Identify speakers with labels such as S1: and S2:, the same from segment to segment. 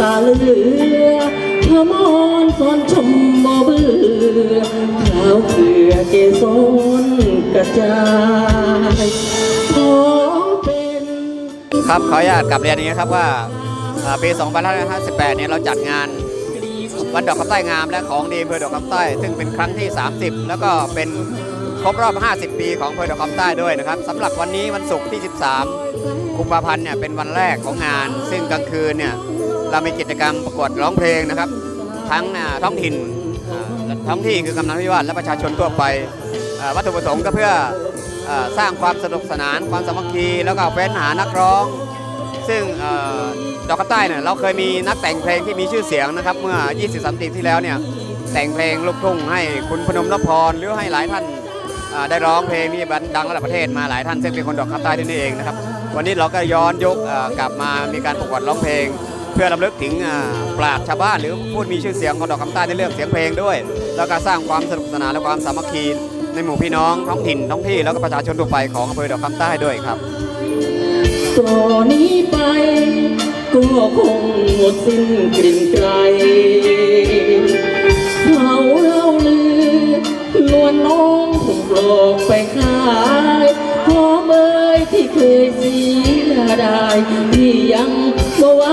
S1: เล็มตาเลือพมรสอนชมบ่เบื่อขาวเกลือเกสรกระจายขอเป็น
S2: ครับขออนุญาตกลับเรียนอย่างนี้ครับว่าอ่าปี 2558 เนี่ยเราจัดงานวันดอกคำใต้งามและของดีอำเภอดอกคำใต้ ซึ่งเป็นครั้งที่ 30 แล้วก็เป็นครบรอบ 50 ปีของอำเภอดอกคำใต้ด้วยนะครับสำหรับวันนี้วันศุกร์ที่ 13 กุมภาพันธ์เนี่ยเป็นวันแรกของงาน ซึ่งกลางคืนเนี่ย เรามีกิจกรรมประกวดร้องเพลงนะครับ ทั้งท้องถิ่นท้องที่คือกำนันพิวาทและประชาชนทั่วไปวัตถุประสงค์ก็เพื่ออสร้างความสนุกสนานความสามัคคี แล้วก็เฟ้นหานักร้อง ซึ่งอดอกกระใต้เนี่ยเราเคยมีนักแต่งเพลงที่มีชื่อเสียงนะครับ เมื่อ20ปีที่แล้วเนี่ยแต่งเพลงลูกทุ่งให้คุณพนมนพรหรือให้หลายท่านได้ร้องเพลงที่ดังระดับประเทศมาหลายท่านซึ่งเป็นคนดอกคำใต้ที่นี่เองนะครับ วันนี้เราก็ย้อนยุคเอ่อกลับมามีการประกวดร้องเพลง เพื่อรำลึกถึงปราชญ์ชาวบ้านหรือผู้มีชื่อเสียงของดอกคำใต้ในเรื่องเสียงเพลงด้วย แล้วก็สร้างความสนุกสนานและความสามัคคีในหมู่พี่น้องท้องถิ่นท้องที่แล้วก็ประชาชนทั่วไปของอำเภอดอกคำใต้ด้วยครับ
S1: ต่อนี้ไปก็คงหมดสิ้นกลิ่นไกลเขาเล่าลือลวนน้องถูกหลอกไปขายขอเบยที่เคยเสียดายที่ยังบ่ไหว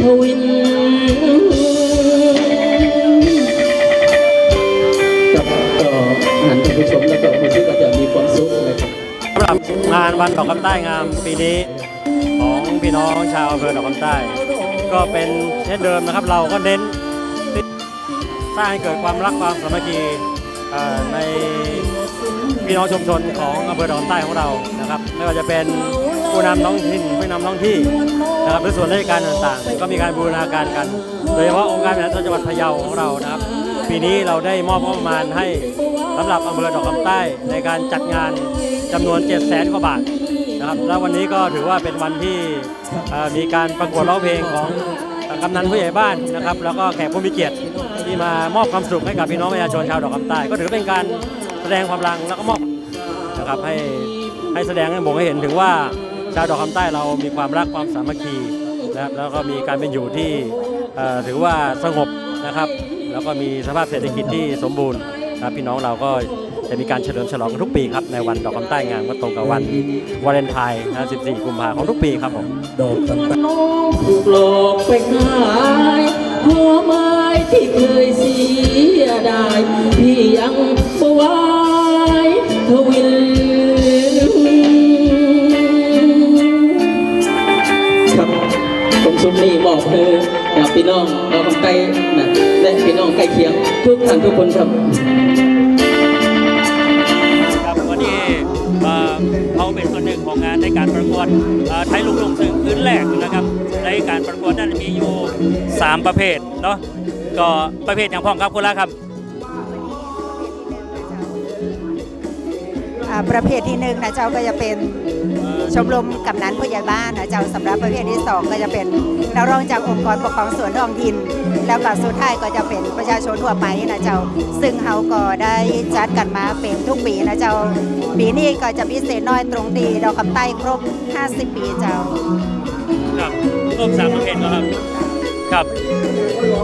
S1: ทวินครับก็หันท่านผู้ชมแล้วก็ผู้ชื่อก็จะมีความสุขนะครับ
S3: สำหรับงานวันดอกคำใต้งามปีนี้ของพี่น้องชาวอำเภอดอกคำใต้ ก็เป็นเช่นเดิมนะครับ เราก็เน้นสร้างให้เกิดความรักความสามัคคี ในพี่น้องชุมชนของอำเภอดอกคำใต้ของเรานะครับไม่ว่าจะเป็นผู้นำท้องถิ่นผู้นำท้องที่นะครับหรือส่วนราชการต่างๆ ก็มีการบูรณาการกัน โดยเฉพาะองค์การบริหารส่วนจังหวัดพะเยาของเรานะครับ ปีนี้เราได้มอบงบประมาณให้สำหรับอำเภอดอกคำใต้ในการจัดงานจำนวน 7 0 0 0 0 0กว่าบาทนะครับแล้ววันนี้ก็ถือว่าเป็นวันที่มีการประกวดร้องเพลงของ กำนันผู้ใหญ่บ้านนะครับ แล้วก็แขกผู้มีเกียรติที่มามอบความสุขให้กับพี่น้องประชาชนชาวดอกคำใต้ ก็ถือเป็นการแสดงความรังแล้วก็มอบนะครับให้ให้แสดงให้บ่งให้เห็นถึงว่าชาวดอกคำใต้เรามีความรักความสามัคคีนะครับแล้วก็มีการเป็นอยู่ที่เอ่อถือว่าสงบนะครับ แล้วก็มีสภาพเศรษฐกิจที่สมบูรณ์ครับพี่น้องเราก็ จะมีการเฉลิมฉลองทุกปีครับในวันดอกคำใต้งามก็ตรงกับวันวาเลนไทน์นะ14 กุมภาของทุกปีครับผม
S1: ดอกต่างๆน้องถูกหลอกไปขายหัวไม้ที่เคยเสียดายพี่ยังบวายทวินครับผมสุนีบอกเธอกับพี่น้องเราคนใกล้นะและพี่น้องใกล้เคียงทุกท่านทุกคนครับ
S3: เอ่เขาเป็นส่วนหนึ่งของงานในการประกวดไทยลูกลงซึ่งพื้นแรกนะครับ ในการประกวดนั้นมีอยู่ 3 ประเภทเนาะก็ประเภทอย่างพ่องครับคุณละครับ
S4: ประเภทที่หนึ่งนะเจ้าก็จะเป็น ชมรมกำนันผู้ใหญ่บ้านนะเจ้าสำหรับประเภทที่สองก็จะเป็นนักร้องจากองค์กรปกครองส่วนท้องถิ่นแล้วก็สุดท้ายก็จะเป็นประชาชนทั่วไปนะเจ้า ซึ่งเขาก็ได้จัดกันมาเป็นทุกปีนะเจ้า ปีนี้ก็จะพิเศษน้อยตรงตีดอกคำใต้ครบ 50 ปีเจ้า
S3: ครับครบสามประเภทแล้วครับครับ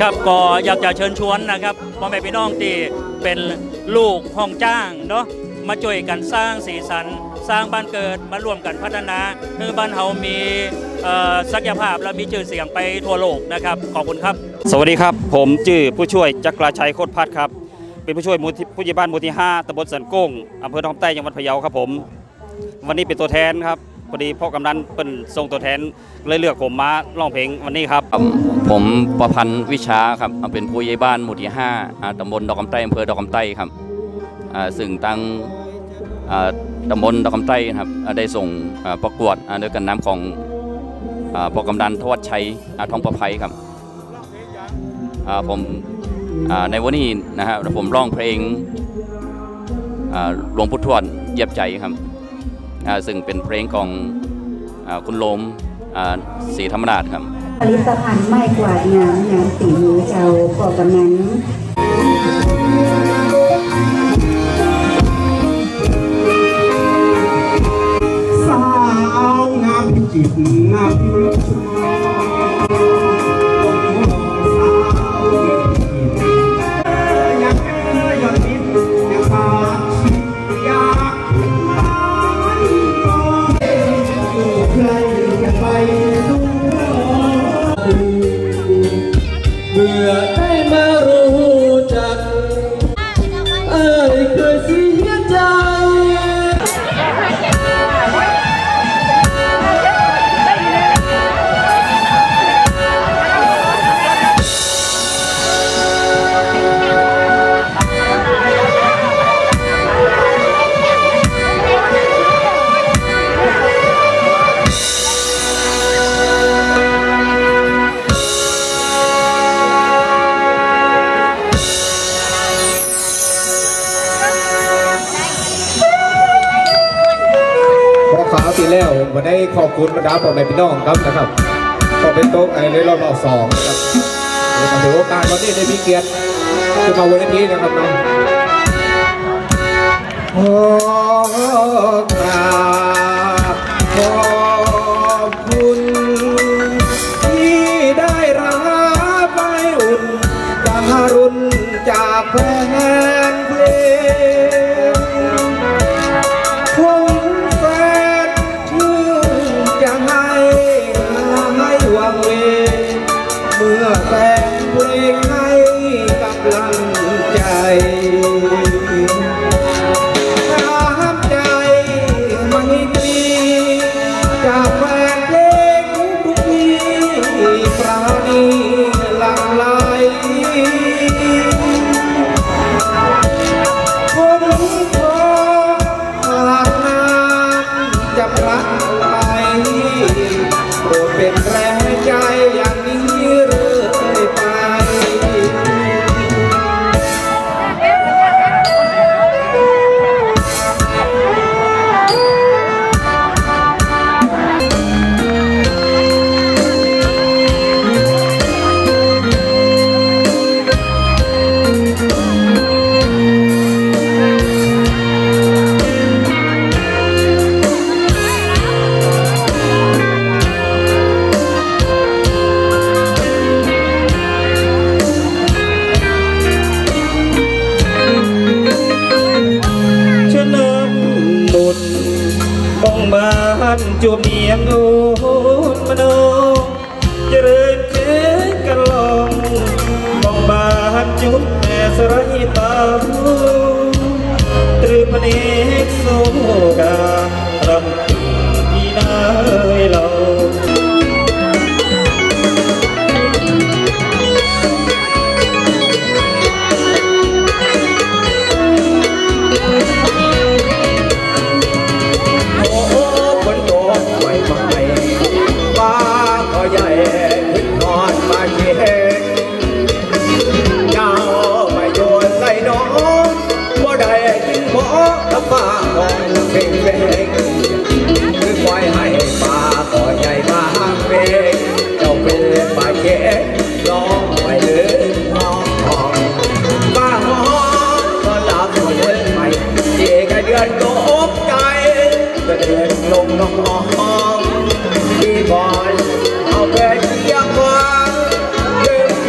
S3: ครับก็อยากจะเชิญชวนนะครับพ่อแม่พี่น้องที่เป็นลูกห้องจ้างเนาะมาช่วยกันสร้างสีสัน สร้างบ้านเกิดมาร่วมกันพัฒนาให้บ้านเฮามีเอ่อศักยภาพและมีชื่อเสียงไปทั่วโลกนะครับขอบคุณครับ
S5: สวัสดีครับ ผมชื่อผู้ช่วยจักราชัยโคตรพัฒน์ครับ เป็นผู้ช่วยมูลที่ผู้ใหญ่บ้านหมู่ที่5ตำบลสันโก้งอำเภอทองใต้จังหวัดพะเยาครับผม วันนี้เป็นตัวแทนครับพอดีพ่อกำนันเป็นส่งตัวแทนเลยเลือกผมมาร้องเพลงวันนี้ครับ
S6: ครับ ผมประพันธ์วิชาครับเป็นผู้ใหญ่บ้านหมู่ที่5อ่าตำบลดอกคำใต้อำเภอดอกคำใต้ครับอ่าซึ่งตั้งอ่า ตำบลตะคำไต้ครับได้ส่งประกวดด้วยกันน้ำของปกกำดันทวัชชัยทองประภัยครับผมในวันนี้นะครับผมร้องเพลงหลวงพุทธวนเยียบใจครับซึ่งเป็นเพลงของคุณโลมศรีธรรมราชครับ
S4: ผลิตภัณฑ์ไม่กวาดน้ำนสีมือเจ้ากกำนัน
S7: จิตนัก คุณมาดา
S8: ม
S7: พ่อแม่พี่น้องครับนะครับก็เป็นโต๊ะไอ้ในรอบรอบสองนะครับถือโอกาสวันนี้ได้มีเกียรติขึ้มาบนเวทีนะครับนะโอ้กราบ จะพลัด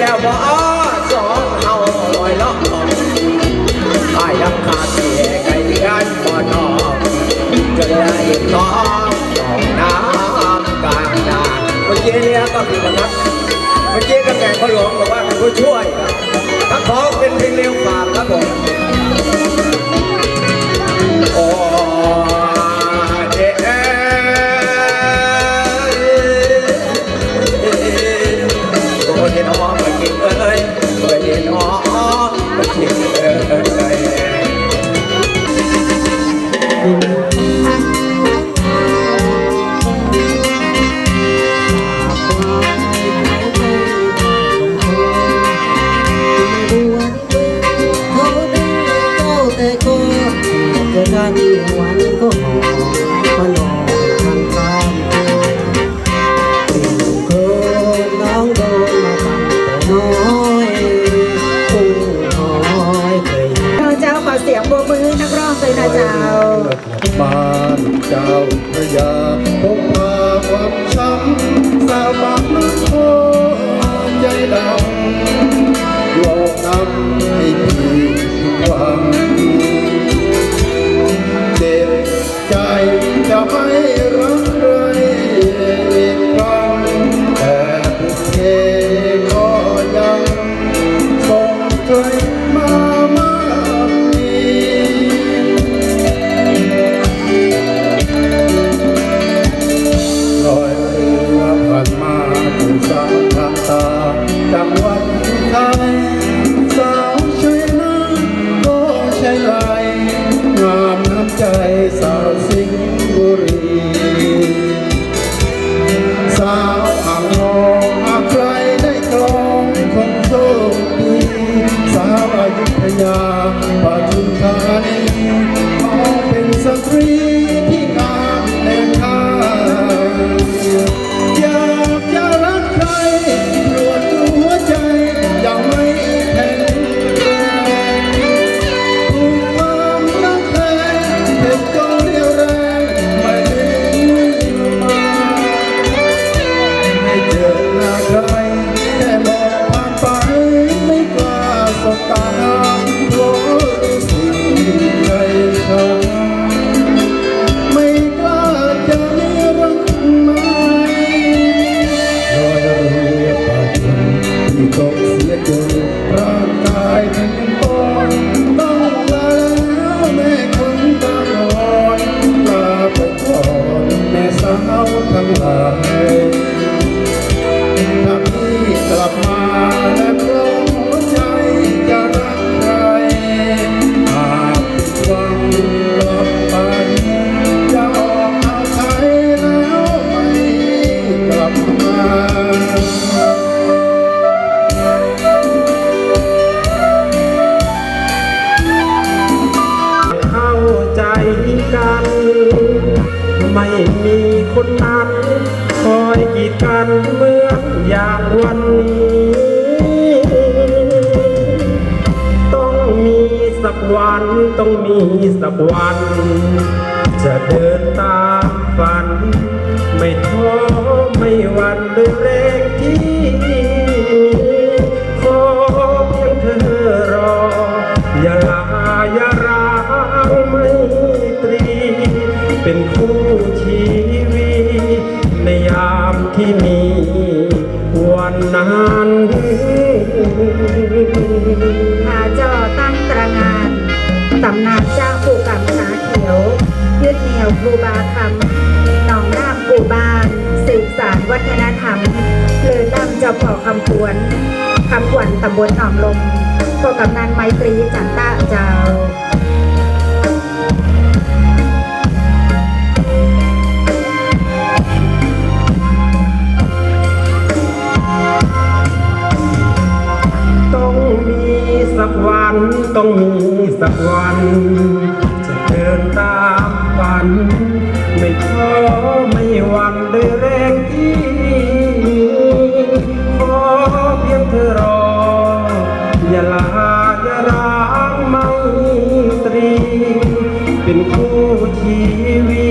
S7: แล้
S9: วบ่ส
S7: องเฮาลอยล่องอายยังขาเสียไกลกันบ่อนอกจนได้ต้องสองน้ำกลางนาเมื่อกี้เนี่ยก็ผิดนะครับเมื่อกี้กระแสพระหลวงบอกว่าเป็นผู้ช่วยนักร้องเป็นเพลงเร็วฝากครับผม
S8: จะ
S10: ไม่รักใครอีกครั้งแต่บุพเพก็ยังส่งใจมามากมีลอยเรือผ่านมาถึงสามทางตาจังหวัดไทยสาวช่วยนะก็ใช่ไร งามน้ำใจสาวสิง สักวันต้องมีสักวัน จะเดิ
S11: นตามฝัน ไม่ท้อไม่หวั่นด้วยแรงที่ วั
S4: ฒนธรรมเลือนำเจ้าพ่อคำพวนคำขวัญตำบลหนองลมพ่อกำนันไมตรีจันตะเจ้า
S11: ต้องมีสักวันต้องมีสักวัน จะเดินตามฝัน ไม่ท้อไม่หวั่นด้วยแรง ชีวิ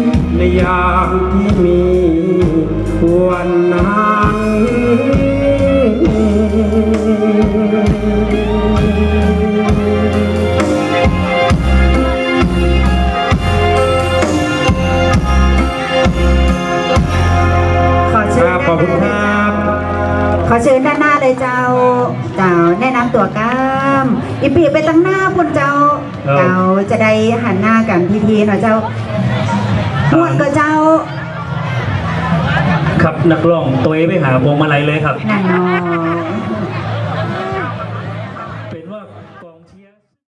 S11: ตในยามที่มีวันนั้น
S4: ขอเชิญ
S11: ขอบคุณครับ
S4: ขอเชิญด้านหน้าเลยเจ้า เจ้าแนะนำตัวกล้ามอีปีไปตั้งหน้าคุณเจ้า
S11: ครับ
S4: เจ้าจะได้หันหน้ากันพิธีหน่อยเจ้าม่วนก็เจ้า
S12: ครับนักร้องตัวเองไปหาพวงมาลัยเลยครับ
S4: นั่นเนาะ